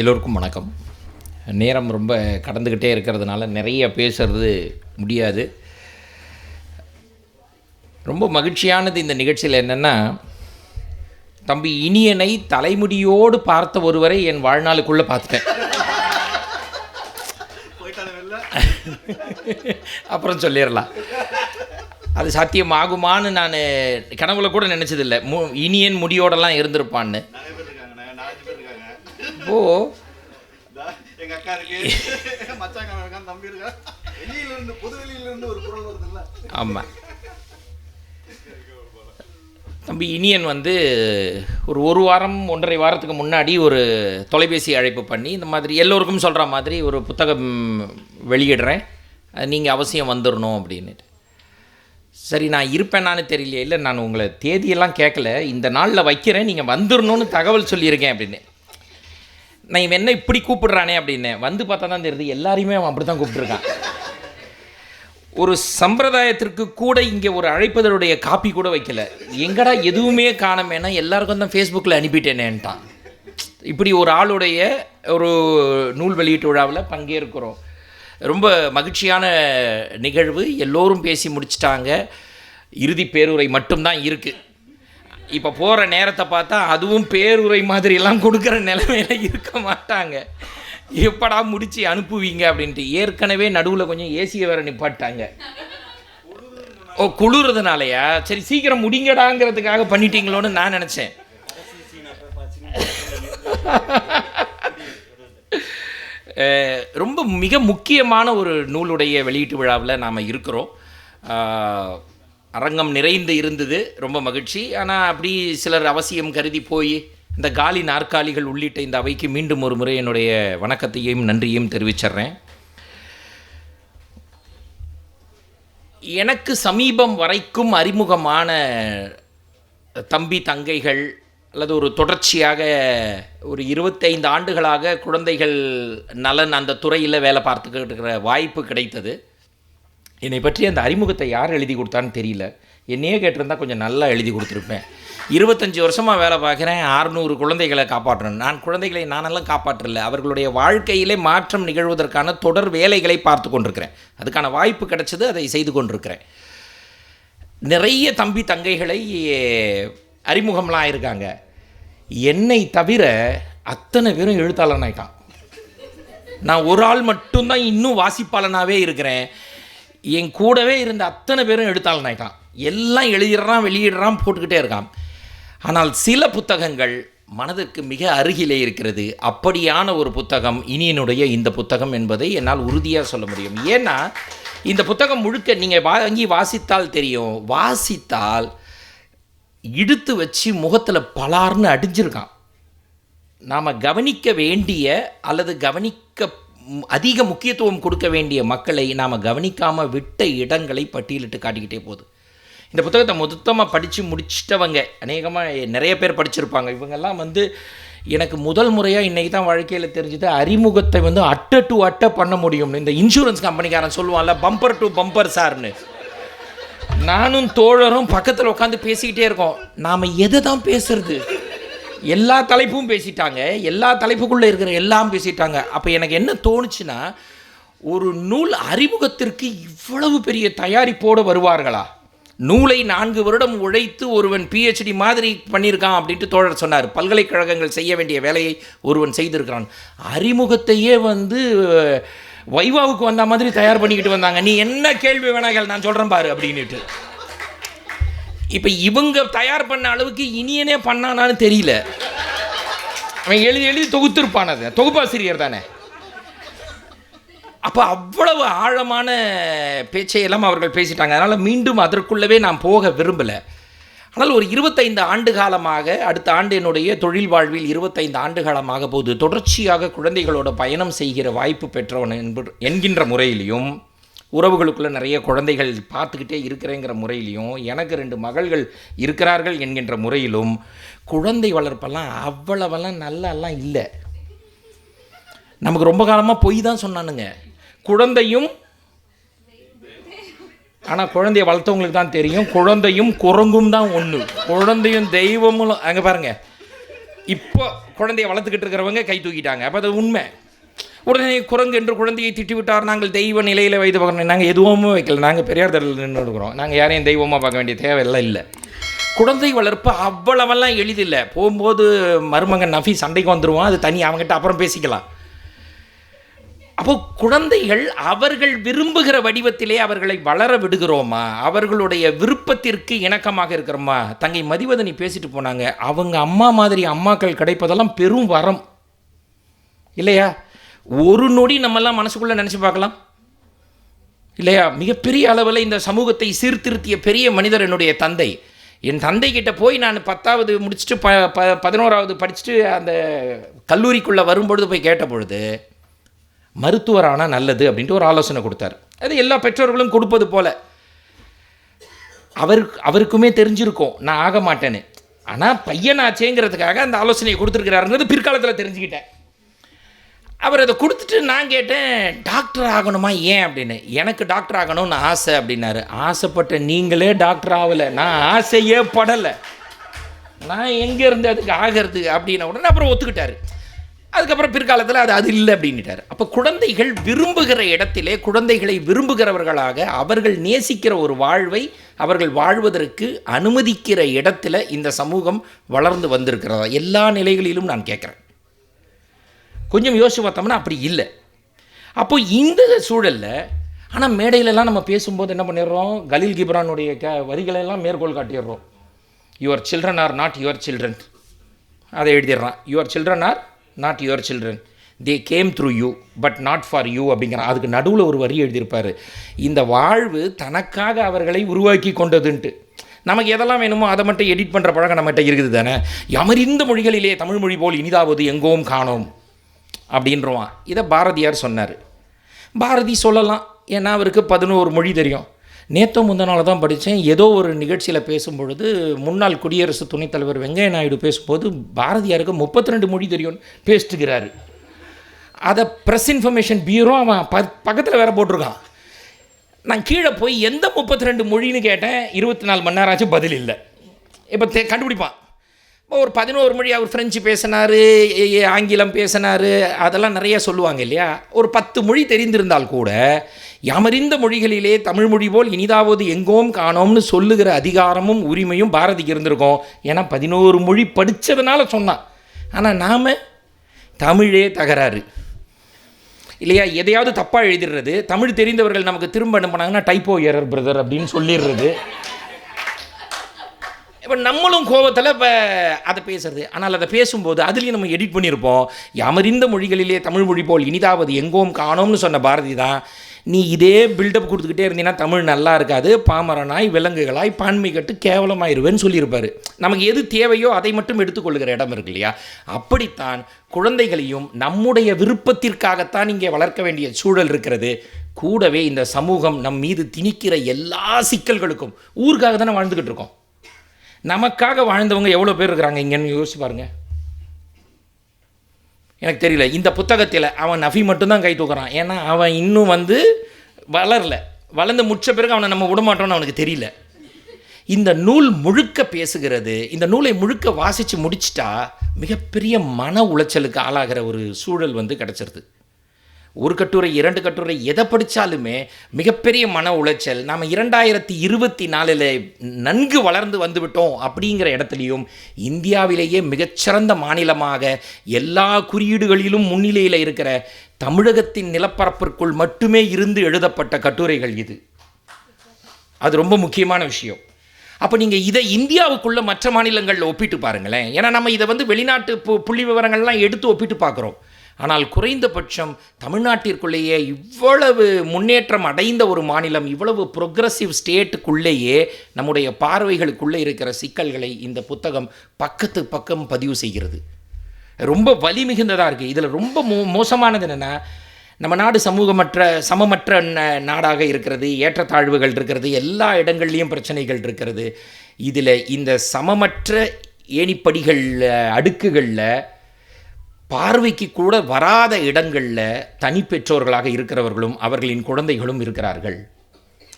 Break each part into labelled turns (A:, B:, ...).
A: எல்லோருக்கும் வணக்கம் நேரம் ரொம்ப கடந்துக்கிட்டே இருக்கிறதுனால நிறைய பேசுறது முடியாது ரொம்ப மகிழ்ச்சியானது இந்த நிகழ்ச்சியில் என்னென்னா தம்பி இனியனை தலைமுடியோடு பார்த்த ஒருவரை என் வாழ்நாளுக்குள்ளே பார்த்துட்டேன் அப்புறம் சொல்லிடலாம் அது சாத்தியமாகுமான்னு நான் கனவுல கூட நினச்சதில்லை மு இனியன் முடியோடலாம் இருந்திருப்பான்னு அப்போது எங்கள் அக்கா இருக்கு மச்சாங்க தம்பி பொது ஒரு குரல் வருதுல்ல ஆமாம் தம்பி இனியன் வந்து ஒரு ஒரு வாரம் ஒன்றரை வாரத்துக்கு முன்னாடி ஒரு தொலைபேசி அழைப்பு பண்ணி இந்த மாதிரி எல்லோருக்கும் சொல்கிற மாதிரி ஒரு புத்தகம் வெளியிடுறேன் அது நீங்கள் அவசியம் வந்துடணும் அப்படின்னு சரி நான் இருப்பேனான்னு தெரியலையே இல்லை நான் உங்களை தேதியெல்லாம் கேட்கல இந்த நாளில் வைக்கிறேன் நீங்கள் வந்துடணும்னு தகவல் சொல்லியிருக்கேன் அப்படின்னு நான் இவன் என்ன இப்படி கூப்பிடுறானே அப்படின்னு வந்து பார்த்தா தான் தெரியுது எல்லாரையுமே அவன் அப்படி தான் கூப்பிட்டுருக்கான் ஒரு சம்பிரதாயத்திற்கு கூட இங்கே ஒரு அழைப்பதனுடைய காப்பி கூட வைக்கல எங்கடா எதுவுமே காணமேனா எல்லாருக்கும் தான் ஃபேஸ்புக்கில் அனுப்பிட்டேனேன்ட்டான் இப்படி ஒரு ஆளுடைய ஒரு நூல் வெளியீட்டு விழாவில் பங்கேற்கிறோம் ரொம்ப மகிழ்ச்சியான நிகழ்வு எல்லோரும் பேசி முடிச்சிட்டாங்க இறுதி பேருரை மட்டும்தான் இருக்குது இப்போ போகிற நேரத்தை பார்த்தா அதுவும் பேருரை மாதிரிலாம் கொடுக்குற நிலமையில இருக்க மாட்டாங்க எப்படா முடித்து அனுப்புவீங்க அப்படின்ட்டு ஏற்கனவே நடுவில் கொஞ்சம் ஏசியை வேற நிப்பாட்டாங்க ஓ குளிர்றதுனாலயா சரி சீக்கிரம் முடிங்கடாங்கிறதுக்காக பண்ணிட்டீங்களோன்னு நான் நினச்சேன் ரொம்ப மிக முக்கியமான ஒரு நூலுடைய வெளியீட்டு விழாவில் நாம் இருக்கிறோம் அரங்கம் நிறைந்து இருந்தது ரொம்ப மகிழ்ச்சி ஆனால் அப்படி சிலர் அவசியம் கருதி போய் இந்த காலி நாற்காலிகள் உள்ளிட்ட இந்த அவைக்கு மீண்டும் ஒரு முறை என்னுடைய வணக்கத்தையும் நன்றியும் தெரிவிச்சிட்றேன் எனக்கு சமீபம் வரைக்கும் அறிமுகமான தம்பி தங்கைகள் அல்லது ஒரு தொடர்ச்சியாக ஒரு இருபத்தைந்து ஆண்டுகளாக குழந்தைகள் நலன் அந்த துறையில் வேலை பார்த்துக்கிட்டு இருக்கிற வாய்ப்பு கிடைத்தது என்னை பற்றி அந்த அறிமுகத்தை யார் எழுதி கொடுத்தான்னு தெரியல என்னையே கேட்டிருந்தா கொஞ்சம் நல்லா எழுதி கொடுத்துருப்பேன் இருபத்தஞ்சி வருஷமாக வேலை பார்க்குறேன் அறுநூறு குழந்தைகளை காப்பாற்றணும் நான் குழந்தைகளை நானெல்லாம் காப்பாற்றல அவர்களுடைய வாழ்க்கையிலே மாற்றம் நிகழ்வதற்கான தொடர் வேலைகளை பார்த்து கொண்டிருக்கிறேன் அதுக்கான வாய்ப்பு கிடைச்சது அதை செய்து கொண்டிருக்கிறேன் நிறைய தம்பி தங்கைகளை அறிமுகம்லாம் இருக்காங்க என்னை தவிர அத்தனை பேரும் எழுத்தாளனாயிட்டான் நான் ஒரு ஆள் மட்டும்தான் இன்னும் வாசிப்பாளனாகவே இருக்கிறேன் என் கூடவே இருந்த அத்தனை பேரும் எடுத்தாலும் ஆயிட்டான் எல்லாம் எழுதிடுறான் வெளியிடுறான் போட்டுக்கிட்டே இருக்கான் ஆனால் சில புத்தகங்கள் மனதிற்கு மிக அருகிலே இருக்கிறது அப்படியான ஒரு புத்தகம் இனியனுடைய இந்த புத்தகம் என்பதை என்னால் உறுதியாக சொல்ல முடியும் ஏன்னா இந்த புத்தகம் முழுக்க நீங்கள் வாங்கி வாசித்தால் தெரியும் வாசித்தால் இழுத்து வச்சு முகத்தில் பலார்னு அடிஞ்சிருக்கான் நாம் கவனிக்க வேண்டிய அல்லது கவனிக்க அதிக முக்கியத்துவம் கொடுக்க வேண்டிய மக்களை நாம் கவனிக்காமல் விட்ட இடங்களை பட்டியலிட்டு காட்டிக்கிட்டே போகுது இந்த புத்தகத்தை மொத்தமாக படித்து முடிச்சிட்டவங்க அநேகமாக நிறைய பேர் படிச்சிருப்பாங்க இவங்கெல்லாம் வந்து எனக்கு முதல் முறையாக இன்றைக்கி தான் வாழ்க்கையில் தெரிஞ்சது அறிமுகத்தை வந்து அட்டை டு அட்டை பண்ண முடியும்னு இந்த இன்சூரன்ஸ் கம்பெனிக்காரன் சொல்லுவான்ல பம்பர் டு பம்பர் சார்னு நானும் தோழரும் பக்கத்தில் உட்காந்து பேசிக்கிட்டே இருக்கோம் நாம் எதை தான் பேசுறது எல்லா தலைப்பும் பேசிட்டாங்க எல்லா தலைப்புக்குள்ளே இருக்கிற எல்லாம் பேசிட்டாங்க அப்போ எனக்கு என்ன தோணுச்சுன்னா ஒரு நூல் அறிமுகத்திற்கு இவ்வளவு பெரிய தயாரிப்போடு வருவார்களா நூலை நான்கு வருடம் உழைத்து ஒருவன் பிஹெச்டி மாதிரி பண்ணியிருக்கான் அப்படின்ட்டு தோழர் சொன்னார் பல்கலைக்கழகங்கள் செய்ய வேண்டிய வேலையை ஒருவன் செய்திருக்கிறான் அறிமுகத்தையே வந்து வைவாவுக்கு வந்த மாதிரி தயார் பண்ணிக்கிட்டு வந்தாங்க நீ என்ன கேள்வி வேணாகள் நான் சொல்கிறேன் பாரு அப்படின்ட்டு இப்போ இவங்க தயார் பண்ண அளவுக்கு இனியனே பண்ணானு தெரியல அவன் எழுதி எழுதி தொகுத்திருப்பான் அது தொகுப்பாசிரியர் தானே அப்போ அவ்வளவு ஆழமான பேச்சையெல்லாம் அவர்கள் பேசிட்டாங்க அதனால் மீண்டும் அதற்குள்ளவே நான் போக விரும்பலை ஆனால் ஒரு இருபத்தைந்து ஆண்டு காலமாக அடுத்த ஆண்டு என்னுடைய தொழில் வாழ்வில் இருபத்தைந்து ஆண்டு காலமாக போது தொடர்ச்சியாக குழந்தைகளோட பயணம் செய்கிற வாய்ப்பு பெற்றவன் என்பது என்கின்ற முறையிலையும் உறவுகளுக்குள்ளே நிறைய குழந்தைகள் பார்த்துக்கிட்டே இருக்கிறேங்கிற முறையிலையும் எனக்கு ரெண்டு மகள்கள் இருக்கிறார்கள் என்கின்ற முறையிலும் குழந்தை வளர்ப்பெல்லாம் அவ்வளவெல்லாம் நல்லாலாம் இல்லை நமக்கு ரொம்ப காலமாக பொய் தான் சொன்னானுங்க குழந்தையும் ஆனால் குழந்தைய வளர்த்தவங்களுக்கு தான் தெரியும் குழந்தையும் குரங்கும் தான் ஒன்று குழந்தையும் தெய்வமும் அங்கே பாருங்கள் இப்போ குழந்தைய வளர்த்துக்கிட்டு இருக்கிறவங்க கை தூக்கிட்டாங்க அப்போ அது உண்மை உடனே குரங்கு என்று குழந்தையை திட்டிவிட்டார் நாங்கள் தெய்வ நிலையில் வைத்து பார்க்கணும் நாங்கள் எதுவும் வைக்கல நாங்கள் பெரியார் தடலில் நின்று கொடுக்குறோம் நாங்கள் யாரையும் தெய்வமாக பார்க்க வேண்டிய தேவையெல்லாம் இல்லை குழந்தை வளர்ப்பு அவ்வளவெல்லாம் எளிதில்லை போகும்போது மருமகன் நஃபி சண்டைக்கு வந்துடுவான் அது தனி அவங்ககிட்ட அப்புறம் பேசிக்கலாம் அப்போ குழந்தைகள் அவர்கள் விரும்புகிற வடிவத்திலே அவர்களை வளர விடுகிறோமா அவர்களுடைய விருப்பத்திற்கு இணக்கமாக இருக்கிறோமா தங்கை மதிவதனி பேசிட்டு போனாங்க அவங்க அம்மா மாதிரி அம்மாக்கள் கிடைப்பதெல்லாம் பெரும் வரம் இல்லையா ஒரு நொடி நம்மெல்லாம் மனசுக்குள்ளே நினச்சி பார்க்கலாம் இல்லையா மிகப்பெரிய அளவில் இந்த சமூகத்தை சீர்திருத்திய பெரிய மனிதர் என்னுடைய தந்தை என் தந்தை கிட்டே போய் நான் பத்தாவது முடிச்சுட்டு ப ப பதினோராவது படிச்சுட்டு அந்த கல்லூரிக்குள்ளே வரும்பொழுது போய் கேட்ட பொழுது மருத்துவர் ஆனால் நல்லது அப்படின்ட்டு ஒரு ஆலோசனை கொடுத்தார் அது எல்லா பெற்றோர்களும் கொடுப்பது போல் அவருக்கு அவருக்குமே தெரிஞ்சிருக்கோம் நான் ஆக மாட்டேன்னு ஆனால் பையனாச்சேங்கிறதுக்காக அந்த ஆலோசனையை கொடுத்துருக்கிறாருங்கிறது பிற்காலத்தில் தெரிஞ்சுக்கிட்டேன் அவர் அதை கொடுத்துட்டு நான் கேட்டேன் டாக்டர் ஆகணுமா ஏன் அப்படின்னு எனக்கு டாக்டர் ஆகணும்னு ஆசை அப்படின்னாரு ஆசைப்பட்ட நீங்களே டாக்டர் ஆகலை நான் ஆசையே படலை நான் எங்கே இருந்து அதுக்கு ஆகிறது அப்படின்ன உடனே அப்புறம் ஒத்துக்கிட்டாரு அதுக்கப்புறம் பிற்காலத்தில் அது அது இல்லை அப்படின்ட்டார் அப்போ குழந்தைகள் விரும்புகிற இடத்திலே குழந்தைகளை விரும்புகிறவர்களாக அவர்கள் நேசிக்கிற ஒரு வாழ்வை அவர்கள் வாழ்வதற்கு அனுமதிக்கிற இடத்துல இந்த சமூகம் வளர்ந்து வந்திருக்கிறதா எல்லா நிலைகளிலும் நான் கேட்குறேன் கொஞ்சம் யோசிச்சு பார்த்தோம்னா அப்படி இல்லை அப்போ இந்த சூழலில் ஆனால் மேடையிலலாம் நம்ம பேசும்போது என்ன பண்ணிடுறோம் கலீல் கிப்ரானுடைய க வரிகளெல்லாம் மேற்கோள் காட்டிடுறோம் your children are not your children அதை எழுதிடுறான் your children are not your children they came through you but not for you அப்படிங்கிற அதுக்கு நடுவில் ஒரு வரி எழுதியிருப்பார் இந்த வாழ்வு தனக்காக அவர்களை உருவாக்கி கொண்டதுன்ட்டு நமக்கு எதெல்லாம் வேணுமோ அதை மட்டும் எடிட் பண்ணுற பழக்கம் நம்மகிட்ட இருக்குது தானே யமரிந்த மொழிகளிலே தமிழ் மொழி போல் இனிதாவது எங்கோம் காணோம் அப்படின்றவான் இதை பாரதியார் சொன்னார் பாரதி சொல்லலாம் ஏன்னா அவருக்கு பதினோரு மொழி தெரியும் முந்த முந்தனால தான் படித்தேன் ஏதோ ஒரு நிகழ்ச்சியில் பேசும்பொழுது முன்னாள் குடியரசு துணைத் தலைவர் வெங்கைய நாயுடு பேசும்போது பாரதியாருக்கு முப்பத்தி ரெண்டு மொழி தெரியும்னு பேசிட்டுக்கிறாரு அதை ப்ரெஸ் இன்ஃபர்மேஷன் பியூரோ அவன் ப பக்கத்தில் வேறு போட்டிருக்கான் நான் கீழே போய் எந்த முப்பத்தி ரெண்டு மொழின்னு கேட்டேன் இருபத்தி நாலு மணி நேரம் ஆச்சு பதில் இல்லை இப்போ கண்டுபிடிப்பான் ஒரு பதினோரு மொழி அவர் ஃப்ரெஞ்சு பேசினார் ஆங்கிலம் பேசினார் அதெல்லாம் நிறைய சொல்லுவாங்க இல்லையா ஒரு பத்து மொழி தெரிந்திருந்தால் கூட யாமறிந்த மொழிகளிலே தமிழ் மொழி போல் இனிதாவது எங்கோம் காணோம்னு சொல்லுகிற அதிகாரமும் உரிமையும் பாரதிக்கு இருந்திருக்கும் ஏன்னா பதினோரு மொழி படித்ததுனால சொன்னான் ஆனால் நாம் தமிழே தகராறு இல்லையா எதையாவது தப்பாக எழுதிடுறது தமிழ் தெரிந்தவர்கள் நமக்கு திரும்ப அனுப்புனாங்கன்னா டைப்போ ஏரர் பிரதர் அப்படின்னு சொல்லிடுறது இப்போ நம்மளும் கோபத்தில் இப்போ அதை பேசுறது ஆனால் அதை பேசும்போது அதுலேயும் நம்ம எடிட் பண்ணியிருப்போம் யாமறிந்த மொழிகளிலே தமிழ் மொழி போல் இனிதாவது எங்கோம் காணோம்னு சொன்ன பாரதி தான் நீ இதே பில்டப் கொடுத்துக்கிட்டே இருந்தீங்கன்னா தமிழ் நல்லா இருக்காது பாமரனாய் விலங்குகளாய் பான்மை கட்டு கேவலமாயிருவேன்னு சொல்லியிருப்பார் நமக்கு எது தேவையோ அதை மட்டும் எடுத்துக்கொள்கிற இடம் இருக்கு இல்லையா அப்படித்தான் குழந்தைகளையும் நம்முடைய விருப்பத்திற்காகத்தான் இங்கே வளர்க்க வேண்டிய சூழல் இருக்கிறது கூடவே இந்த சமூகம் நம் மீது திணிக்கிற எல்லா சிக்கல்களுக்கும் ஊருக்காக தானே வாழ்ந்துக்கிட்டு இருக்கோம் நமக்காக வாழ்ந்தவங்க எவ்வளோ பேர் இருக்கிறாங்க இங்கேன்னு யோசிச்சு பாருங்கள் எனக்கு தெரியல இந்த புத்தகத்தில் அவன் நஃபி மட்டும்தான் கை தூக்குறான் ஏன்னா அவன் இன்னும் வந்து வளரல வளர்ந்து முடிச்ச பிறகு அவனை நம்ம விடமாட்டோன்னு அவனுக்கு தெரியல இந்த நூல் முழுக்க பேசுகிறது இந்த நூலை முழுக்க வாசித்து முடிச்சிட்டா மிகப்பெரிய மன உளைச்சலுக்கு ஆளாகிற ஒரு சூழல் வந்து கிடச்சிருது ஒரு கட்டுரை இரண்டு கட்டுரை எதை படித்தாலுமே மிகப்பெரிய மன உளைச்சல் நாம் இரண்டாயிரத்தி இருபத்தி நாலில் நன்கு வளர்ந்து வந்துவிட்டோம் அப்படிங்கிற இடத்துலையும் இந்தியாவிலேயே மிகச்சிறந்த மாநிலமாக எல்லா குறியீடுகளிலும் முன்னிலையில் இருக்கிற தமிழகத்தின் நிலப்பரப்பிற்குள் மட்டுமே இருந்து எழுதப்பட்ட கட்டுரைகள் இது அது ரொம்ப முக்கியமான விஷயம் அப்போ நீங்கள் இதை இந்தியாவுக்குள்ளே மற்ற மாநிலங்களில் ஒப்பிட்டு பாருங்களேன் ஏன்னா நம்ம இதை வந்து வெளிநாட்டு பு புள்ளி விவரங்கள்லாம் எடுத்து ஒப்பிட்டு பார்க்குறோம் ஆனால் குறைந்தபட்சம் தமிழ்நாட்டிற்குள்ளேயே இவ்வளவு முன்னேற்றம் அடைந்த ஒரு மாநிலம் இவ்வளவு ப்ரொக்ரஸிவ் ஸ்டேட்டுக்குள்ளேயே நம்முடைய பார்வைகளுக்குள்ளே இருக்கிற சிக்கல்களை இந்த புத்தகம் பக்கத்து பக்கம் பதிவு செய்கிறது ரொம்ப வலி மிகுந்ததாக இருக்குது இதில் ரொம்ப மோ மோசமானது என்னென்னா நம்ம நாடு சமூகமற்ற சமமற்ற நாடாக இருக்கிறது ஏற்றத்தாழ்வுகள் இருக்கிறது எல்லா இடங்கள்லேயும் பிரச்சனைகள் இருக்கிறது இதில் இந்த சமமற்ற ஏணிப்படிகள் அடுக்குகளில் பார்வைக்கு கூட வராத இடங்களில் தனி பெற்றோர்களாக இருக்கிறவர்களும் அவர்களின் குழந்தைகளும் இருக்கிறார்கள்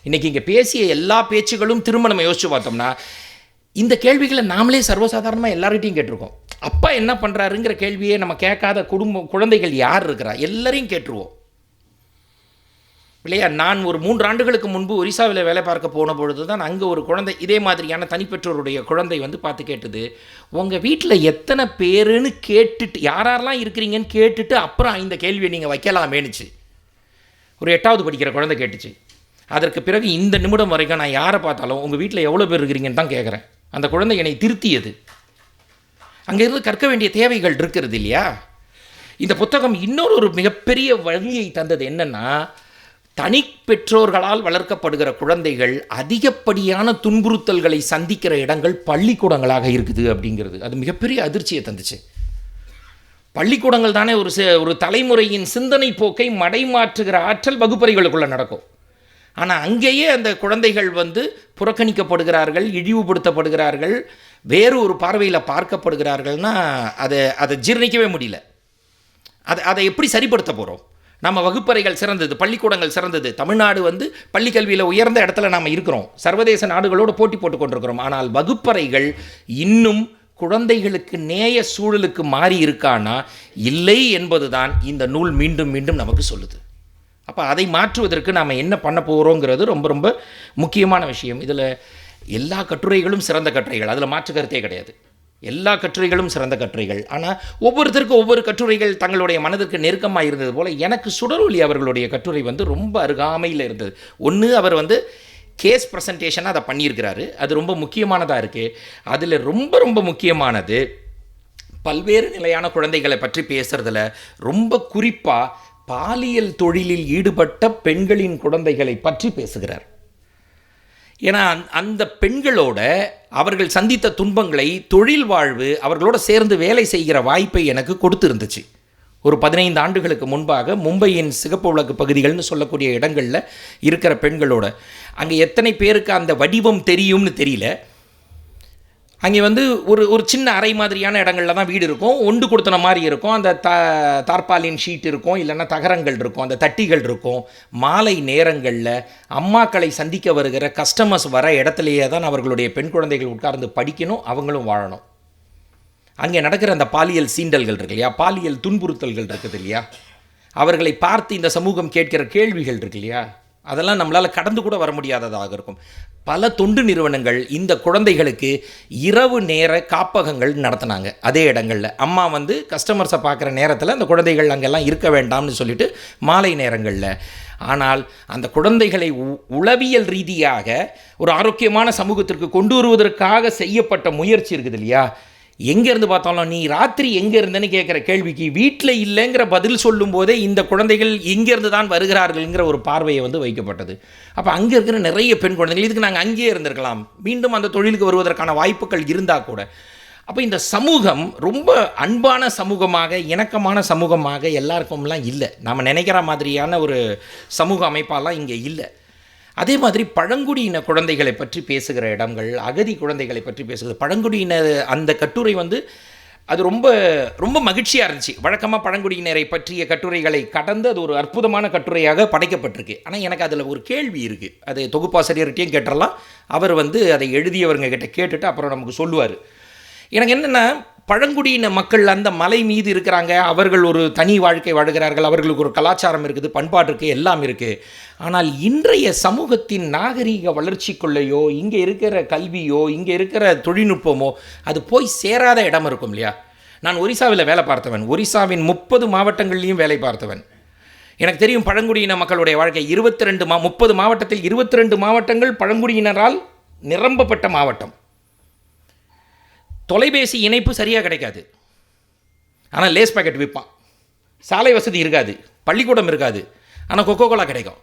A: இன்றைக்கி இங்கே பேசிய எல்லா பேச்சுகளும் திரும்ப நம்ம யோசித்து பார்த்தோம்னா இந்த கேள்விகளை நாமளே சர்வசாதாரணமாக எல்லார்கிட்டையும் கேட்டிருக்கோம் அப்பா என்ன பண்ணுறாருங்கிற கேள்வியே நம்ம கேட்காத குடும்பம் குழந்தைகள் யார் இருக்கிறா எல்லாரையும் கேட்டுருவோம் இல்லையா நான் ஒரு மூன்று ஆண்டுகளுக்கு முன்பு ஒரிசாவில் வேலை பார்க்க போன பொழுது தான் அங்கே ஒரு குழந்தை இதே மாதிரியான தனிப்பெற்றோருடைய குழந்தை வந்து பார்த்து கேட்டது உங்கள் வீட்டில் எத்தனை பேருன்னு கேட்டுட்டு யாரெல்லாம் இருக்கிறீங்கன்னு கேட்டுட்டு அப்புறம் இந்த கேள்வியை நீங்கள் வைக்கலாமேனுச்சு ஒரு எட்டாவது படிக்கிற குழந்தை கேட்டுச்சு அதற்கு பிறகு இந்த நிமிடம் வரைக்கும் நான் யாரை பார்த்தாலும் உங்கள் வீட்டில் எவ்வளோ பேர் இருக்கிறீங்கன்னு தான் கேட்குறேன் அந்த குழந்தை என்னை திருத்தியது அங்கேருந்து கற்க வேண்டிய தேவைகள் இருக்கிறது இல்லையா இந்த புத்தகம் இன்னொரு ஒரு மிகப்பெரிய வழியை தந்தது என்னென்னா தனி பெற்றோர்களால் வளர்க்கப்படுகிற குழந்தைகள் அதிகப்படியான துன்புறுத்தல்களை சந்திக்கிற இடங்கள் பள்ளிக்கூடங்களாக இருக்குது அப்படிங்கிறது அது மிகப்பெரிய அதிர்ச்சியை தந்துச்சு பள்ளிக்கூடங்கள் தானே ஒரு ஒரு தலைமுறையின் சிந்தனை போக்கை மடைமாற்றுகிற ஆற்றல் வகுப்பறைகளுக்குள்ளே நடக்கும் ஆனால் அங்கேயே அந்த குழந்தைகள் வந்து புறக்கணிக்கப்படுகிறார்கள் இழிவுபடுத்தப்படுகிறார்கள் வேறு ஒரு பார்வையில் பார்க்கப்படுகிறார்கள்னா அதை அதை ஜீர்ணிக்கவே முடியல அதை அதை எப்படி சரிப்படுத்த போகிறோம் நம்ம வகுப்பறைகள் சிறந்தது பள்ளிக்கூடங்கள் சிறந்தது தமிழ்நாடு வந்து பள்ளிக்கல்வியில் உயர்ந்த இடத்துல நாம் இருக்கிறோம் சர்வதேச நாடுகளோடு போட்டி போட்டு கொண்டிருக்கிறோம் ஆனால் வகுப்பறைகள் இன்னும் குழந்தைகளுக்கு நேய சூழலுக்கு மாறி இருக்கானா இல்லை என்பதுதான் இந்த நூல் மீண்டும் மீண்டும் நமக்கு சொல்லுது அப்போ அதை மாற்றுவதற்கு நாம் என்ன பண்ண போகிறோங்கிறது ரொம்ப ரொம்ப முக்கியமான விஷயம் இதில் எல்லா கட்டுரைகளும் சிறந்த கட்டுரைகள் அதில் மாற்று கருத்தே கிடையாது எல்லா கட்டுரைகளும் சிறந்த கட்டுரைகள் ஆனால் ஒவ்வொருத்தருக்கும் ஒவ்வொரு கட்டுரைகள் தங்களுடைய மனதிற்கு நெருக்கமாக இருந்தது போல் எனக்கு சுடரொலி அவர்களுடைய கட்டுரை வந்து ரொம்ப அருகாமையில் இருந்தது ஒன்று அவர் வந்து கேஸ் ப்ரெசன்டேஷனாக அதை பண்ணியிருக்கிறாரு அது ரொம்ப முக்கியமானதாக இருக்குது அதில் ரொம்ப ரொம்ப முக்கியமானது பல்வேறு நிலையான குழந்தைகளை பற்றி பேசுகிறதுல ரொம்ப குறிப்பாக பாலியல் தொழிலில் ஈடுபட்ட பெண்களின் குழந்தைகளை பற்றி பேசுகிறார் ஏன்னா அந்த பெண்களோட அவர்கள் சந்தித்த துன்பங்களை தொழில் வாழ்வு அவர்களோட சேர்ந்து வேலை செய்கிற வாய்ப்பை எனக்கு கொடுத்துருந்துச்சு ஒரு பதினைந்து ஆண்டுகளுக்கு முன்பாக மும்பையின் சிகப்பு விளக்கு பகுதிகள்னு சொல்லக்கூடிய இடங்களில் இருக்கிற பெண்களோட அங்கே எத்தனை பேருக்கு அந்த வடிவம் தெரியும்னு தெரியல அங்கே வந்து ஒரு ஒரு சின்ன அறை மாதிரியான இடங்களில் தான் வீடு இருக்கும் ஒண்டு கொடுத்தன மாதிரி இருக்கும் அந்த த தார்பாலின் ஷீட் இருக்கும் இல்லைன்னா தகரங்கள் இருக்கும் அந்த தட்டிகள் இருக்கும் மாலை நேரங்களில் அம்மாக்களை சந்திக்க வருகிற கஸ்டமர்ஸ் வர இடத்துலையே தான் அவர்களுடைய பெண் குழந்தைகள் உட்கார்ந்து படிக்கணும் அவங்களும் வாழணும் அங்கே நடக்கிற அந்த பாலியல் சீண்டல்கள் இருக்கு இல்லையா பாலியல் துன்புறுத்தல்கள் இருக்குது இல்லையா அவர்களை பார்த்து இந்த சமூகம் கேட்கிற கேள்விகள் இருக்கு இல்லையா அதெல்லாம் நம்மளால் கடந்து கூட வர முடியாததாக இருக்கும் பல தொண்டு நிறுவனங்கள் இந்த குழந்தைகளுக்கு இரவு நேர காப்பகங்கள் நடத்தினாங்க அதே இடங்களில் அம்மா வந்து கஸ்டமர்ஸை பார்க்குற நேரத்தில் அந்த குழந்தைகள் அங்கெல்லாம் இருக்க வேண்டாம்னு சொல்லிட்டு மாலை நேரங்களில் ஆனால் அந்த குழந்தைகளை உளவியல் ரீதியாக ஒரு ஆரோக்கியமான சமூகத்திற்கு கொண்டு வருவதற்காக செய்யப்பட்ட முயற்சி இருக்குது இல்லையா எங்கேருந்து பார்த்தாலும் நீ ராத்திரி எங்கே இருந்தேன்னு கேட்குற கேள்விக்கு வீட்டில் இல்லைங்கிற பதில் சொல்லும் போதே இந்த குழந்தைகள் இங்கேருந்து தான் வருகிறார்கள்ங்கிற ஒரு பார்வையை வந்து வைக்கப்பட்டது அப்போ அங்கே இருக்கிற நிறைய பெண் குழந்தைகள் இதுக்கு நாங்கள் அங்கேயே இருந்திருக்கலாம் மீண்டும் அந்த தொழிலுக்கு வருவதற்கான வாய்ப்புகள் இருந்தால் கூட அப்போ இந்த சமூகம் ரொம்ப அன்பான சமூகமாக இணக்கமான சமூகமாக எல்லாருக்கும்லாம் இல்லை நாம் நினைக்கிற மாதிரியான ஒரு சமூக அமைப்பாலாம் இங்கே இல்லை அதே மாதிரி பழங்குடியின குழந்தைகளை பற்றி பேசுகிற இடங்கள் அகதி குழந்தைகளை பற்றி பேசுகிறது பழங்குடியின அந்த கட்டுரை வந்து அது ரொம்ப ரொம்ப மகிழ்ச்சியாக இருந்துச்சு வழக்கமாக பழங்குடியினரை பற்றிய கட்டுரைகளை கடந்து அது ஒரு அற்புதமான கட்டுரையாக படைக்கப்பட்டிருக்கு ஆனால் எனக்கு அதில் ஒரு கேள்வி இருக்குது அது தொகுப்பாசிரியர்கிட்டையும் கேட்டுடலாம் அவர் வந்து அதை எழுதியவர்கிட்ட கிட்ட கேட்டுட்டு அப்புறம் நமக்கு சொல்லுவார் எனக்கு என்னென்னா பழங்குடியின மக்கள் அந்த மலை மீது இருக்கிறாங்க அவர்கள் ஒரு தனி வாழ்க்கை வாழ்கிறார்கள் அவர்களுக்கு ஒரு கலாச்சாரம் இருக்குது பண்பாடு இருக்குது எல்லாம் இருக்குது ஆனால் இன்றைய சமூகத்தின் நாகரீக வளர்ச்சிக்குள்ளேயோ இங்கே இருக்கிற கல்வியோ இங்கே இருக்கிற தொழில்நுட்பமோ அது போய் சேராத இடம் இருக்கும் இல்லையா நான் ஒரிசாவில் வேலை பார்த்தவன் ஒரிசாவின் முப்பது மாவட்டங்கள்லேயும் வேலை பார்த்தவன் எனக்கு தெரியும் பழங்குடியின மக்களுடைய வாழ்க்கை இருபத்தி ரெண்டு மா முப்பது மாவட்டத்தில் இருபத்தி ரெண்டு மாவட்டங்கள் பழங்குடியினரால் நிரம்பப்பட்ட மாவட்டம் தொலைபேசி இணைப்பு சரியாக கிடைக்காது ஆனால் லேஸ் பேக்கெட் விற்பான் சாலை வசதி இருக்காது பள்ளிக்கூடம் இருக்காது ஆனால் கொக்கோ கோலா கிடைக்கும்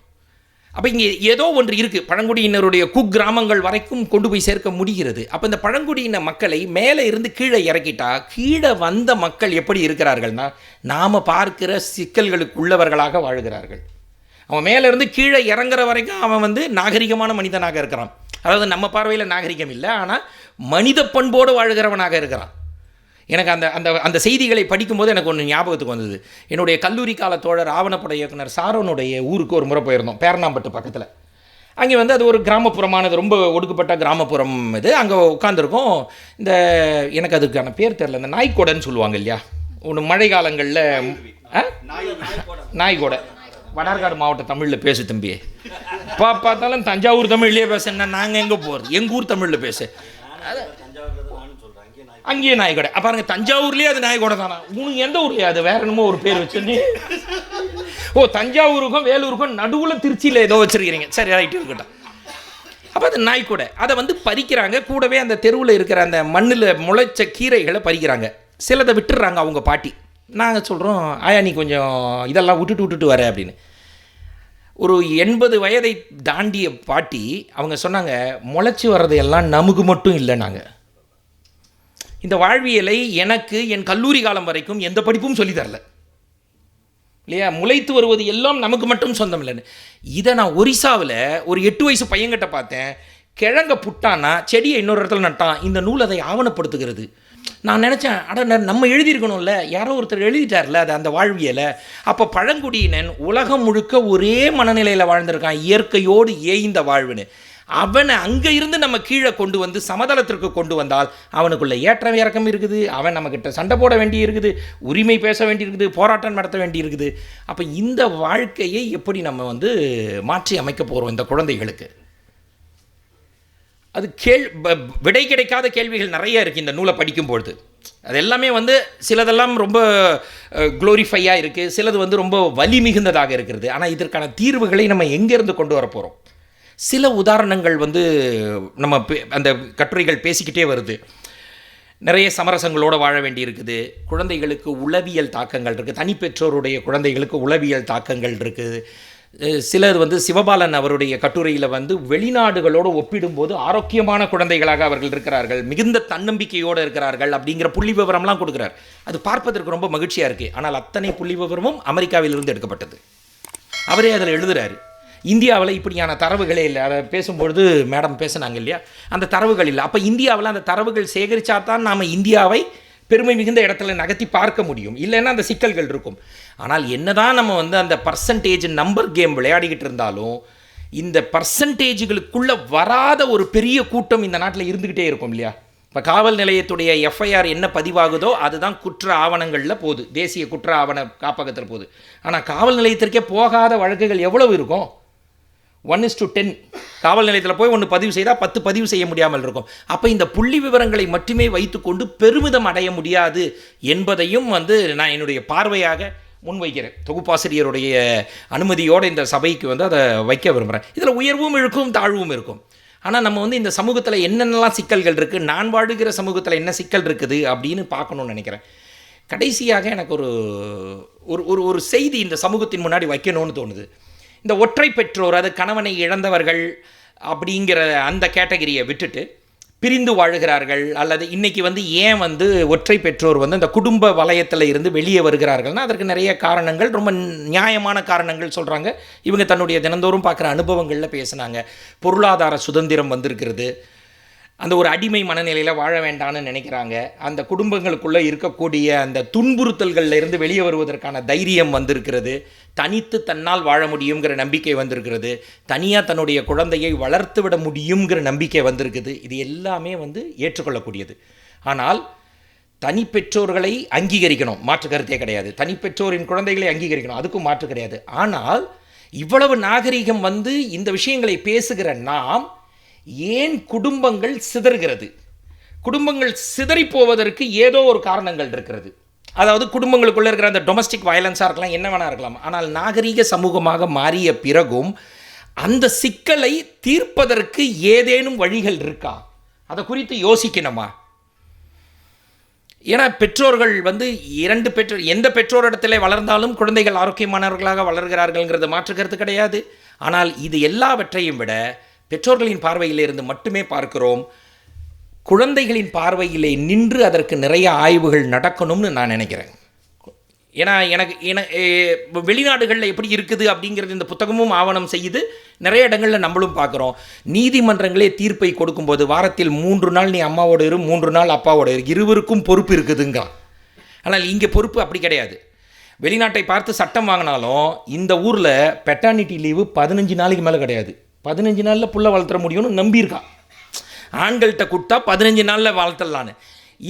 A: அப்போ இங்கே ஏதோ ஒன்று இருக்குது பழங்குடியினருடைய குக்கிராமங்கள் வரைக்கும் கொண்டு போய் சேர்க்க முடிகிறது அப்போ இந்த பழங்குடியின மக்களை மேலே இருந்து கீழே இறக்கிட்டா கீழே வந்த மக்கள் எப்படி இருக்கிறார்கள்னா நாம் பார்க்கிற சிக்கல்களுக்கு உள்ளவர்களாக வாழ்கிறார்கள் அவன் மேலேருந்து கீழே இறங்குற வரைக்கும் அவன் வந்து நாகரிகமான மனிதனாக இருக்கிறான் அதாவது நம்ம பார்வையில் நாகரிகம் இல்லை ஆனால் மனித பண்போடு வாழ்கிறவனாக இருக்கிறான் எனக்கு அந்த அந்த அந்த செய்திகளை படிக்கும்போது எனக்கு ஒன்று ஞாபகத்துக்கு வந்தது என்னுடைய கல்லூரி கால தோழர் ஆவணப்பட இயக்குனர் சாரோனுடைய ஊருக்கு ஒரு முறை போயிருந்தோம் பேரணாம்பட்டு பக்கத்தில் அங்கே வந்து அது ஒரு கிராமப்புறமானது ரொம்ப ஒடுக்கப்பட்ட கிராமப்புறம் இது அங்கே உட்காந்துருக்கோம் இந்த எனக்கு அதுக்கான பேர் தெரில இந்த நாய்க்கோடைன்னு சொல்லுவாங்க இல்லையா ஒன்று மழை காலங்களில் நாய்கோடை வடார்காடு மாவட்ட தமிழில் பேசு தம்பி இப்போ பார்த்தாலும் தஞ்சாவூர் தமிழ்லேயே பேசுனா நாங்கள் எங்கே போகிறது எங்கள் ஊர் தமிழில் பேசு அது அங்கேயே நாய்க்கடை அப்போ பாருங்க தஞ்சாவூர்லேயே அது நாய்க்கடை தானா உனக்கு எந்த ஊர்லையே அது வேற என்னமோ ஒரு பேர் வச்சு ஓ தஞ்சாவூருக்கும் வேலூருக்கும் நடுவில் திருச்சியில் ஏதோ வச்சுருக்கிறீங்க சரி ரைட்டு இருக்கட்டும் அப்போ அது நாய்க்கூடை அதை வந்து பறிக்கிறாங்க கூடவே அந்த தெருவில் இருக்கிற அந்த மண்ணில் முளைச்ச கீரைகளை பறிக்கிறாங்க சிலதை விட்டுடுறாங்க அவங்க பாட்டி நாங்கள் சொல்கிறோம் ஆயா நீ கொஞ்சம் இதெல்லாம் விட்டுட்டு விட்டுட்டு வர அப்படின்னு ஒரு எண்பது வயதை தாண்டிய பாட்டி அவங்க சொன்னாங்க முளைச்சி வர்றது எல்லாம் நமக்கு மட்டும் இல்லை நாங்கள் இந்த வாழ்வியலை எனக்கு என் கல்லூரி காலம் வரைக்கும் எந்த படிப்பும் சொல்லி தரல இல்லையா முளைத்து வருவது எல்லாம் நமக்கு மட்டும் சொந்தம் இல்லைன்னு இதை நான் ஒரிசாவில் ஒரு எட்டு வயசு பையன்கிட்ட பார்த்தேன் கிழங்க புட்டானா செடியை இன்னொரு இடத்துல நட்டான் இந்த நூல் அதை ஆவணப்படுத்துகிறது நான் நினச்சேன் அட நம்ம எழுதியிருக்கணும்ல யாரோ ஒருத்தர் எழுதிட்டார்ல அது அந்த வாழ்வியலை அப்போ பழங்குடியினன் உலகம் முழுக்க ஒரே மனநிலையில் வாழ்ந்திருக்கான் இயற்கையோடு ஏய்ந்த வாழ்வுன்னு அவனை அங்கே இருந்து நம்ம கீழே கொண்டு வந்து சமதளத்திற்கு கொண்டு வந்தால் அவனுக்குள்ள ஏற்றம் இறக்கம் இருக்குது அவன் நம்மக்கிட்ட சண்டை போட வேண்டி இருக்குது உரிமை பேச வேண்டி இருக்குது போராட்டம் நடத்த வேண்டி இருக்குது அப்போ இந்த வாழ்க்கையை எப்படி நம்ம வந்து மாற்றி அமைக்க போகிறோம் இந்த குழந்தைகளுக்கு அது கேள் விடை கிடைக்காத கேள்விகள் நிறைய இருக்குது இந்த நூலை படிக்கும்பொழுது அது எல்லாமே வந்து சிலதெல்லாம் ரொம்ப குளோரிஃபையாக இருக்குது சிலது வந்து ரொம்ப வலி மிகுந்ததாக இருக்கிறது ஆனால் இதற்கான தீர்வுகளை நம்ம எங்கேருந்து கொண்டு வர போகிறோம் சில உதாரணங்கள் வந்து நம்ம அந்த கட்டுரைகள் பேசிக்கிட்டே வருது நிறைய சமரசங்களோடு வாழ வேண்டி இருக்குது குழந்தைகளுக்கு உளவியல் தாக்கங்கள் இருக்குது தனிப்பெற்றோருடைய குழந்தைகளுக்கு உளவியல் தாக்கங்கள் இருக்குது சிலர் வந்து சிவபாலன் அவருடைய கட்டுரையில் வந்து வெளிநாடுகளோடு ஒப்பிடும்போது ஆரோக்கியமான குழந்தைகளாக அவர்கள் இருக்கிறார்கள் மிகுந்த தன்னம்பிக்கையோடு இருக்கிறார்கள் அப்படிங்கிற புள்ளி விவரம்லாம் கொடுக்குறார் அது பார்ப்பதற்கு ரொம்ப மகிழ்ச்சியாக இருக்குது ஆனால் அத்தனை புள்ளி விவரமும் அமெரிக்காவிலிருந்து எடுக்கப்பட்டது அவரே அதில் எழுதுகிறாரு இந்தியாவில் இப்படியான தரவுகளே இல்லை அதை பேசும்பொழுது மேடம் பேசினாங்க இல்லையா அந்த தரவுகள் இல்லை அப்போ இந்தியாவில் அந்த தரவுகள் சேகரித்தா தான் நாம் இந்தியாவை பெருமை மிகுந்த இடத்துல நகர்த்தி பார்க்க முடியும் இல்லைன்னா அந்த சிக்கல்கள் இருக்கும் ஆனால் என்னதான் நம்ம வந்து அந்த பர்சன்டேஜ் நம்பர் கேம் விளையாடிக்கிட்டு இருந்தாலும் இந்த பர்சன்டேஜுகளுக்குள்ள வராத ஒரு பெரிய கூட்டம் இந்த நாட்டில் இருந்துக்கிட்டே இருக்கும் இல்லையா இப்போ காவல் நிலையத்துடைய எஃப்ஐஆர் என்ன பதிவாகுதோ அதுதான் குற்ற ஆவணங்களில் போகுது தேசிய குற்ற ஆவண காப்பகத்தில் போகுது ஆனால் காவல் நிலையத்திற்கே போகாத வழக்குகள் எவ்வளவு இருக்கும் ஒன் இஸ் டு டென் காவல் நிலையத்தில் போய் ஒன்று பதிவு செய்தால் பத்து பதிவு செய்ய முடியாமல் இருக்கும் அப்போ இந்த புள்ளி விவரங்களை மட்டுமே வைத்துக்கொண்டு பெருமிதம் அடைய முடியாது என்பதையும் வந்து நான் என்னுடைய பார்வையாக முன்வைக்கிறேன் தொகுப்பாசிரியருடைய அனுமதியோடு இந்த சபைக்கு வந்து அதை வைக்க விரும்புகிறேன் இதில் உயர்வும் இருக்கும் தாழ்வும் இருக்கும் ஆனால் நம்ம வந்து இந்த சமூகத்தில் என்னென்னலாம் சிக்கல்கள் இருக்குது நான் வாழுகிற சமூகத்தில் என்ன சிக்கல் இருக்குது அப்படின்னு பார்க்கணுன்னு நினைக்கிறேன் கடைசியாக எனக்கு ஒரு ஒரு ஒரு செய்தி இந்த சமூகத்தின் முன்னாடி வைக்கணும்னு தோணுது இந்த ஒற்றை பெற்றோர் அது கணவனை இழந்தவர்கள் அப்படிங்கிற அந்த கேட்டகரியை விட்டுட்டு பிரிந்து வாழுகிறார்கள் அல்லது இன்றைக்கி வந்து ஏன் வந்து ஒற்றை பெற்றோர் வந்து அந்த குடும்ப வலயத்தில் இருந்து வெளியே வருகிறார்கள்னா அதற்கு நிறைய காரணங்கள் ரொம்ப நியாயமான காரணங்கள் சொல்கிறாங்க இவங்க தன்னுடைய தினந்தோறும் பார்க்குற அனுபவங்களில் பேசுனாங்க பொருளாதார சுதந்திரம் வந்திருக்கிறது அந்த ஒரு அடிமை மனநிலையில் வாழ வேண்டாம்னு நினைக்கிறாங்க அந்த குடும்பங்களுக்குள்ளே இருக்கக்கூடிய அந்த இருந்து வெளியே வருவதற்கான தைரியம் வந்திருக்கிறது தனித்து தன்னால் வாழ முடியுங்கிற நம்பிக்கை வந்திருக்கிறது தனியாக தன்னுடைய குழந்தையை வளர்த்து விட முடியுங்கிற நம்பிக்கை வந்திருக்குது இது எல்லாமே வந்து ஏற்றுக்கொள்ளக்கூடியது ஆனால் தனி பெற்றோர்களை அங்கீகரிக்கணும் மாற்று கருத்தே கிடையாது தனி பெற்றோரின் குழந்தைகளை அங்கீகரிக்கணும் அதுக்கும் மாற்று கிடையாது ஆனால் இவ்வளவு நாகரிகம் வந்து இந்த விஷயங்களை பேசுகிற நாம் ஏன் குடும்பங்கள் சிதறுகிறது குடும்பங்கள் சிதறி போவதற்கு ஏதோ ஒரு காரணங்கள் இருக்கிறது அதாவது குடும்பங்களுக்குள்ளே இருக்கிற அந்த டொமஸ்டிக் வயலன்ஸாக இருக்கலாம் என்ன வேணா இருக்கலாம் ஆனால் நாகரீக சமூகமாக மாறிய பிறகும் அந்த சிக்கலை தீர்ப்பதற்கு ஏதேனும் வழிகள் இருக்கா அதை குறித்து யோசிக்கணுமா ஏன்னா பெற்றோர்கள் வந்து இரண்டு பெற்றோர் எந்த இடத்துல வளர்ந்தாலும் குழந்தைகள் ஆரோக்கியமானவர்களாக வளர்கிறார்கள்ங்கிறது மாற்றுக்கிறது கிடையாது ஆனால் இது எல்லாவற்றையும் விட பெற்றோர்களின் பார்வையிலிருந்து மட்டுமே பார்க்கிறோம் குழந்தைகளின் பார்வையிலே நின்று அதற்கு நிறைய ஆய்வுகள் நடக்கணும்னு நான் நினைக்கிறேன் ஏன்னா எனக்கு என வெளிநாடுகளில் எப்படி இருக்குது அப்படிங்கிறது இந்த புத்தகமும் ஆவணம் செய்யுது நிறைய இடங்களில் நம்மளும் பார்க்குறோம் நீதிமன்றங்களே தீர்ப்பை கொடுக்கும்போது வாரத்தில் மூன்று நாள் நீ அம்மாவோட இரு மூன்று நாள் அப்பாவோட இரு இருவருக்கும் பொறுப்பு இருக்குதுங்க ஆனால் இங்கே பொறுப்பு அப்படி கிடையாது வெளிநாட்டை பார்த்து சட்டம் வாங்கினாலும் இந்த ஊரில் பெட்டானிட்டி லீவு பதினஞ்சு நாளைக்கு மேலே கிடையாது பதினஞ்சு நாளில் புள்ள வளர்த்துற முடியும்னு நம்பியிருக்கான் ஆண்கள்கிட்ட கொடுத்தா பதினஞ்சு நாளில் வளர்த்தலான்னு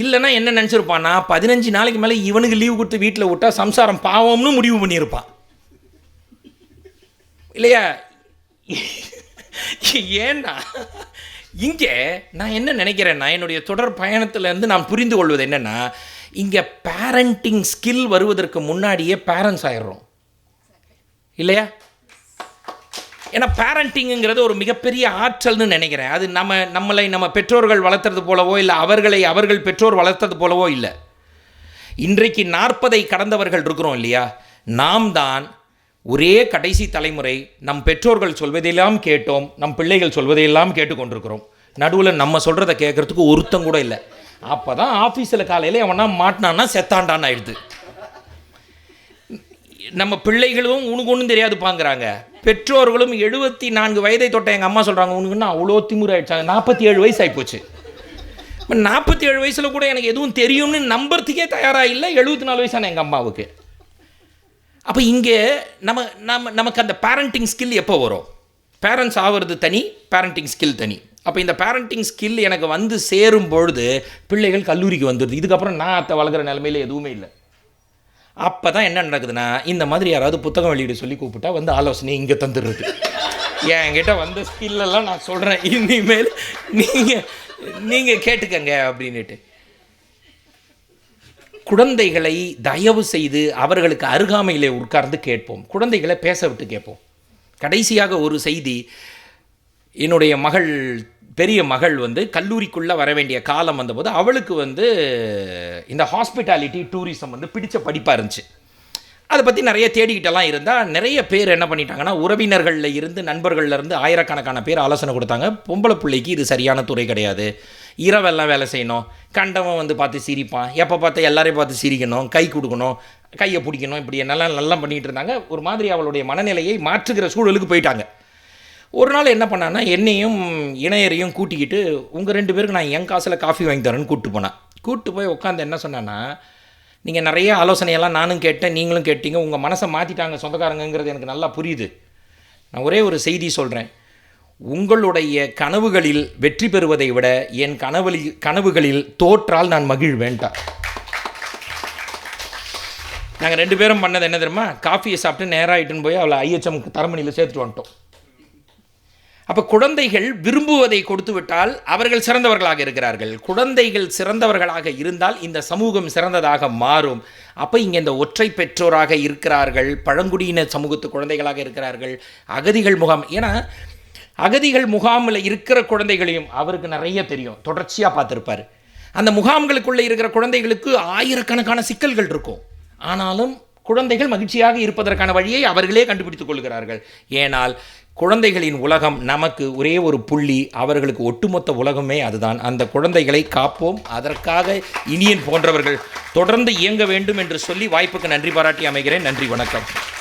A: இல்லைன்னா என்ன நினச்சிருப்பான்னா பதினஞ்சு நாளைக்கு மேலே இவனுக்கு லீவு கொடுத்து வீட்டில் விட்டா சம்சாரம் பாவம்னு முடிவு பண்ணியிருப்பான் இல்லையா ஏன்னா இங்கே நான் என்ன நினைக்கிறேன்னா என்னுடைய தொடர் பயணத்துலேருந்து நான் புரிந்து கொள்வது என்னென்னா இங்கே பேரண்டிங் ஸ்கில் வருவதற்கு முன்னாடியே பேரண்ட்ஸ் ஆயிடுறோம் இல்லையா ஏன்னா பேரண்டிங்கிறது ஒரு மிகப்பெரிய ஆற்றல்னு நினைக்கிறேன் அது நம்ம நம்மளை நம்ம பெற்றோர்கள் வளர்த்துறது போலவோ இல்லை அவர்களை அவர்கள் பெற்றோர் வளர்த்தது போலவோ இல்லை இன்றைக்கு நாற்பதை கடந்தவர்கள் இருக்கிறோம் இல்லையா நாம் தான் ஒரே கடைசி தலைமுறை நம் பெற்றோர்கள் சொல்வதையெல்லாம் கேட்டோம் நம் பிள்ளைகள் சொல்வதையெல்லாம் கேட்டுக்கொண்டிருக்கிறோம் நடுவில் நம்ம சொல்கிறத கேட்குறதுக்கு ஒருத்தம் கூட இல்லை அப்போ தான் ஆஃபீஸில் காலையில் எவனா மாட்டினான்னா செத்தாண்டான்னு ஆயிடுது நம்ம பிள்ளைகளும் உனக்கு ஒன்றும் பாங்குறாங்க பெற்றோர்களும் எழுபத்தி நான்கு வயதை தொட்ட எங்கள் அம்மா சொல்கிறாங்க உனக்குன்னு அவ்வளோ திமுறாயிடுச்சாங்க நாற்பத்தி ஏழு வயசு ஆகிப்போச்சு இப்போ நாற்பத்தி ஏழு வயசில் கூட எனக்கு எதுவும் தெரியும்னு நம்புறதுக்கே தயாராக இல்லை எழுபத்தி நாலு வயசான எங்கள் அம்மாவுக்கு அப்போ இங்கே நம்ம நம்ம நமக்கு அந்த பேரண்டிங் ஸ்கில் எப்போ வரும் பேரண்ட்ஸ் ஆகிறது தனி பேரண்டிங் ஸ்கில் தனி அப்போ இந்த பேரண்டிங் ஸ்கில் எனக்கு வந்து சேரும் பொழுது பிள்ளைகள் கல்லூரிக்கு வந்துடுது இதுக்கப்புறம் நான் அத்தை வளர்கிற நிலமையில் எதுவுமே இல்லை அப்போ தான் என்ன நடக்குதுன்னா இந்த மாதிரி யாராவது புத்தகம் வெளியீடு சொல்லி கூப்பிட்டா வந்து ஆலோசனை இங்கே தந்துடுறது என்கிட்ட வந்த ஸ்கில்லெல்லாம் நான் சொல்கிறேன் இனிமேல் நீங்கள் நீங்கள் கேட்டுக்கங்க அப்படின்ட்டு குழந்தைகளை தயவு செய்து அவர்களுக்கு அருகாமையிலே உட்கார்ந்து கேட்போம் குழந்தைகளை பேச விட்டு கேட்போம் கடைசியாக ஒரு செய்தி என்னுடைய மகள் பெரிய மகள் வந்து கல்லூரிக்குள்ளே வர வேண்டிய காலம் வந்தபோது அவளுக்கு வந்து இந்த ஹாஸ்பிட்டாலிட்டி டூரிசம் வந்து பிடிச்ச படிப்பாக இருந்துச்சு அதை பற்றி நிறைய தேடிக்கிட்டெல்லாம் இருந்தால் நிறைய பேர் என்ன பண்ணிட்டாங்கன்னா உறவினர்களில் இருந்து நண்பர்கள்லேருந்து ஆயிரக்கணக்கான பேர் ஆலோசனை கொடுத்தாங்க பொம்பளை பிள்ளைக்கு இது சரியான துறை கிடையாது இரவெல்லாம் வேலை செய்யணும் கண்டவன் வந்து பார்த்து சிரிப்பான் எப்போ பார்த்தா எல்லாரையும் பார்த்து சிரிக்கணும் கை கொடுக்கணும் கையை பிடிக்கணும் இப்படி என்னெல்லாம் நல்லா பண்ணிகிட்டு இருந்தாங்க ஒரு மாதிரி அவளுடைய மனநிலையை மாற்றுகிற சூழலுக்கு போயிட்டாங்க ஒரு நாள் என்ன பண்ணான்னா என்னையும் இணையரையும் கூட்டிக்கிட்டு உங்கள் ரெண்டு பேருக்கு நான் என் காசில் காஃபி வாங்கி தரேன்னு கூப்பிட்டு போனேன் கூப்பிட்டு போய் உட்காந்து என்ன சொன்னேன்னா நீங்கள் நிறைய ஆலோசனையெல்லாம் நானும் கேட்டேன் நீங்களும் கேட்டீங்க உங்கள் மனசை மாற்றிட்டாங்க சொந்தக்காரங்கிறது எனக்கு நல்லா புரியுது நான் ஒரே ஒரு செய்தி சொல்கிறேன் உங்களுடைய கனவுகளில் வெற்றி பெறுவதை விட என் கனவலி கனவுகளில் தோற்றால் நான் வேண்டாம் நாங்கள் ரெண்டு பேரும் பண்ணது என்ன தெரியுமா காஃபியை சாப்பிட்டு நேராகிட்டுன்னு போய் அவளை ஐஎச்எம்க்கு தரமணியில் சேர்த்துட்டு வந்துட்டோம் அப்போ குழந்தைகள் விரும்புவதை கொடுத்துவிட்டால் அவர்கள் சிறந்தவர்களாக இருக்கிறார்கள் குழந்தைகள் சிறந்தவர்களாக இருந்தால் இந்த சமூகம் சிறந்ததாக மாறும் அப்போ இங்கே இந்த ஒற்றை பெற்றோராக இருக்கிறார்கள் பழங்குடியின சமூகத்து குழந்தைகளாக இருக்கிறார்கள் அகதிகள் முகாம் ஏன்னா அகதிகள் முகாமில் இருக்கிற குழந்தைகளையும் அவருக்கு நிறைய தெரியும் தொடர்ச்சியாக பார்த்துருப்பார் அந்த முகாம்களுக்குள்ளே இருக்கிற குழந்தைகளுக்கு ஆயிரக்கணக்கான சிக்கல்கள் இருக்கும் ஆனாலும் குழந்தைகள் மகிழ்ச்சியாக இருப்பதற்கான வழியை அவர்களே கண்டுபிடித்துக் கொள்கிறார்கள் ஏனால் குழந்தைகளின் உலகம் நமக்கு ஒரே ஒரு புள்ளி அவர்களுக்கு ஒட்டுமொத்த உலகமே அதுதான் அந்த குழந்தைகளை காப்போம் அதற்காக இனியன் போன்றவர்கள் தொடர்ந்து இயங்க வேண்டும் என்று சொல்லி வாய்ப்புக்கு நன்றி பாராட்டி அமைகிறேன் நன்றி வணக்கம்